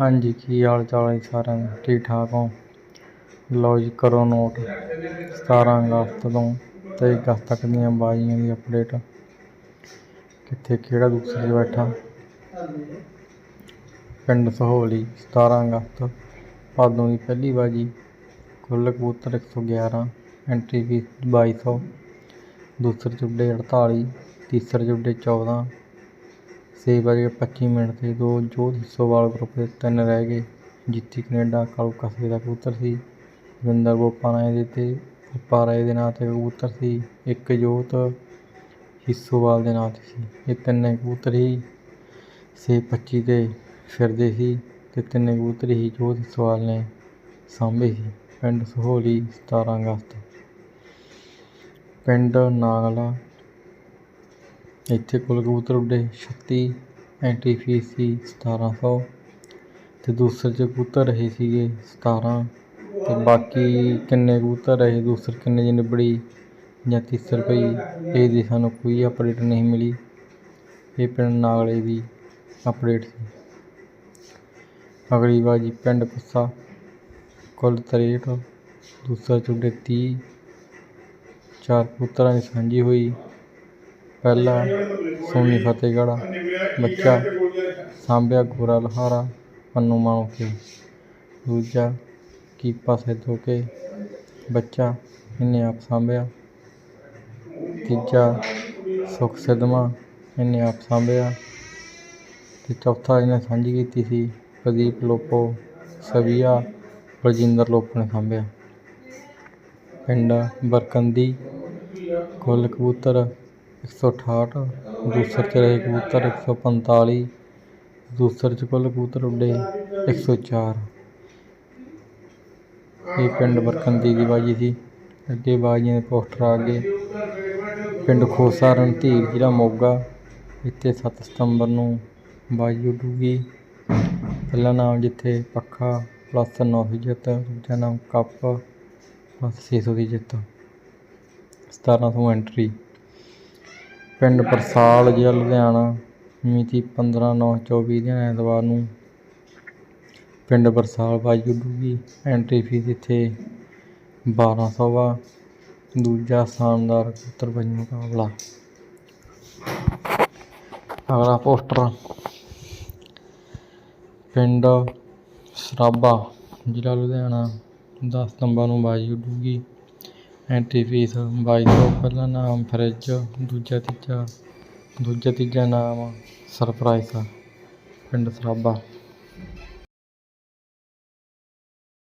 ਹਾਂਜੀ, ਕੀ ਹਾਲ ਚਾਲ ਹੈ ਸਾਰਿਆਂ ਦਾ? ਠੀਕ ਠਾਕ ਹੋ? ਲਓ ਜੀ, ਕਰੋ ਨੋਟ। 17 ਅਗਸਤ ਤੋਂ ਤੇ ਅਗਸਤ ਤੱਕ ਦੀਆਂ ਬਾਜ਼ੀਆਂ ਦੀ ਅਪਡੇਟ ਕਿੱਥੇ, ਕਿਹੜਾ ਦੂਸਰੇ 'ਚ ਬੈਠਾ? ਪਿੰਡ ਸਹੋਲੀ 17 ਅਗਸਤ। ਭਾਦੋਂ ਦੀ ਪਹਿਲੀ ਬਾਜੀ, ਕੁੱਲ ਕਬੂਤਰ 111 ਐਂਟਰੀ ਫੀਸ 2200 ਦੂਸਰੇ ਚੁੱਡੇ 48 ਤੀਸਰੇ ਚੁੱਡੇ 14 ਛੇ ਵੱਜ ਕੇ ਪੱਚੀ ਮਿੰਟ 'ਤੇ ਦੋ ਜੋਧ ਹਿੱਸੋਵਾਲ ਗਰੁੱਪ ਦੇ ਤਿੰਨ ਰਹਿ ਗਏ। ਜਿੱਤੀ ਕਨੇਡਾ, ਕਾਲੂ ਕਸਬੇ ਦਾ ਕਬੂਤਰ ਸੀ। ਦਵਿੰਦਰ ਬੋਪਾ ਰਾਏ ਦੇ ਅਤੇ ਬੋਪਾ ਰਾਏ ਦੇ ਨਾਂ 'ਤੇ ਕਬੂਤਰ ਸੀ। ਇੱਕ ਜੋਤ ਹਿੱਸੋਵਾਲ ਦੇ ਨਾਂ 'ਤੇ ਸੀ। ਇਹ ਤਿੰਨੇ ਕਬੂਤਰ ਹੀ ਛੇ ਪੱਚੀ 'ਤੇ ਫਿਰਦੇ ਸੀ ਅਤੇ ਤਿੰਨੇ ਕਬੂਤਰ ਹੀ ਜੋਧ ਹਿੱਸੋਵਾਲ ਨੇ ਸਾਂਭੇ ਸੀ। ਪਿੰਡ ਸਹੋਲੀ 17 ਅਗਸਤ। ਪਿੰਡ ਨਾਗਲਾ ਇੱਥੇ ਕੁੱਲ ਕਬੂਤਰ ਉੱਡੇ 36 ਐਂਟੀ ਫੀਸ ਸੀ 1700 ਤੇ ਦੂਸਰੇ 'ਚ ਕਬੂਤਰ ਰਹੇ ਸੀਗੇ 17 ਤੇ ਬਾਕੀ ਕਿੰਨੇ ਕਬੂਤਰ ਰਹੇ, ਦੂਸਰ ਕਿੰਨੇ ਦੀ ਨਿਬੜੀ ਜਾਂ ਤੀਸਰ ਪਈ ਇਹਦੀ ਸਾਨੂੰ ਕੋਈ ਅਪਡੇਟ ਨਹੀਂ ਮਿਲੀ। ਇਹ ਪਿੰਡ ਨਾਗਲੇ ਦੀ ਅਪਡੇਟ ਸੀ। ਅਗਲੀ ਬਾਜੀ ਪਿੰਡ ਕੁੱਸਾ, ਕੁੱਲ 63 ਦੂਸਰਾ ਚੁੱਡੇ 30 ਚਾਰ ਕਬੂਤਰਾਂ ਦੀ ਸਾਂਝੀ ਹੋਈ। ਪਹਿਲਾ ਸੋਨੀ ਫਤਿਹਗੜ੍ਹ, ਬੱਚਾ ਸਾਂਭਿਆ ਗੋਰਾ ਲਹਾਰਾ, ਪੰਨੂ ਮਾਣੂਕੇ ਦੂਜਾ ਕੀਪਾ ਸਿੱਧੂ ਕੇ ਬੱਚਾ ਇਹਨੇ ਆਪ ਸਾਂਭਿਆ। ਤੀਜਾ ਸੁਖ ਸਿੱਧਵਾਂ ਇਹਨੇ ਆਪ ਸਾਂਭਿਆ। ਤੇ ਚੌਥਾ ਇਹਨੇ ਸਾਂਝੀ ਕੀਤੀ ਸੀ ਪ੍ਰਦੀਪ ਲੋਪੋ, ਸਵੀਆ, ਬਲਜਿੰਦਰ ਲੋਪੋ ਨੇ ਸਾਂਭਿਆ। ਪਿੰਡ ਬਰਕੰਦੀ ਕੁੱਲ ਕਬੂਤਰ 168 ਦੂਸਰੇ 'ਚ ਰਹੇ ਕਬੂਤਰ 145 ਦੂਸਰੇ 'ਚ ਕੁੱਲ ਕਬੂਤਰ ਉੱਡੇ 104 ਇਹ ਪਿੰਡ ਬਰਕੰਦੀ ਦੀ ਬਾਜੀ ਸੀ। ਅੱਗੇ ਬਾਜੀਆਂ ਦੇ ਪੋਸਟਰ ਆ ਗਏ। ਪਿੰਡ ਖੋਸਾ ਰਣਧੀਰ ਜ਼ਿਲ੍ਹਾ ਮੋਗਾ। ਇੱਥੇ 7 ਸਤੰਬਰ ਨੂੰ ਬਾਜੀ ਉੱਡੂਗੀ। ਪਹਿਲਾ ਨਾਮ ਜਿੱਥੇ ਪੱਖਾ ਪਲੱਸ 900 ਜਿੱਤ, ਦੂਜਾ ਨਾਮ ਕੱਪ ਪਲੱਸ 600 ਦੀ ਜਿੱਤ। 1700 ਐਂਟਰੀ। ਪਿੰਡ ਪਰਸਾਲ ਜ਼ਿਲ੍ਹਾ ਲੁਧਿਆਣਾ, ਮਿਤੀ 15/9/24 ਦਿਨ ਐਤਵਾਰ ਨੂੰ। ਪਿੰਡ ਬਰਸਾਲ ਬਾਜੀ ਉੱਡੂਗੀ ਐਂਟਰੀ ਫੀਸ ਇੱਥੇ 1200 ਵਾ ਦੂਜਾ ਸ਼ਾਨਦਾਰ ਕਬੂਤਰ ਮੁਕਾਬਲਾ। ਅਗਲਾ ਪੋਸਟਰ ਪਿੰਡ ਸਰਾਬਾ ਜ਼ਿਲ੍ਹਾ ਲੁਧਿਆਣਾ 10 ਸਤੰਬਰ ਨੂੰ ਬਾਜੀ ਉੱਡੂਗੀ ਐਂਟਰੀ ਫੀਸ 2200 ਪਹਿਲਾ ਨਾਮ ਫਰਿੱਜ ਦੂਜਾ ਤੀਜਾ ਦੂਜਾ ਤੀਜਾ ਨਾਮ ਸਰਪ੍ਰਾਈਜ਼ ਪਿੰਡ ਸਰਾਭਾ।